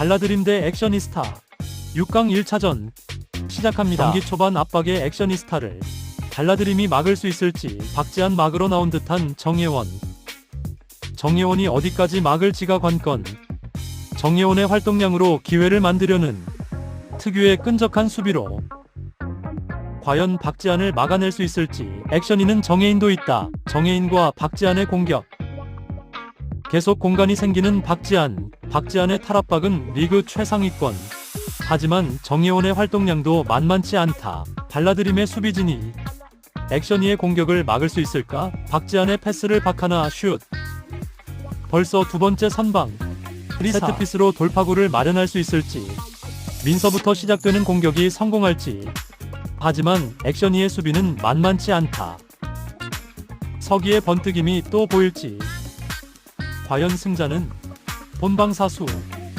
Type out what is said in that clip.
발라드림 대 액션이스타 6강 1차전 시작합니다. 경기 초반 압박의 액션이스타를 발라드림이 막을 수 있을지 박지한 막으로 나온 듯한 정예원 정예원이 어디까지 막을지가 관건 정예원의 활동량으로 기회를 만들려는 특유의 끈적한 수비로 과연 박지한을 막아낼 수 있을지 액션이는 정예인도 있다. 정예인과 박지한의 공격 계속 공간이 생기는 박지한 박지한의 탈압박은 리그 최상위권. 하지만 정예원의 활동량도 만만치 않다. 발라드림의 수비진이 액션이의 공격을 막을 수 있을까? 박지한의 패스를 박하나 슛. 벌써 두 번째 선방. 세트피스로 돌파구를 마련할 수 있을지. 민서부터 시작되는 공격이 성공할지. 하지만 액션이의 수비는 만만치 않다. 서기의 번뜩임이 또 보일지 과연 승자는 본방사수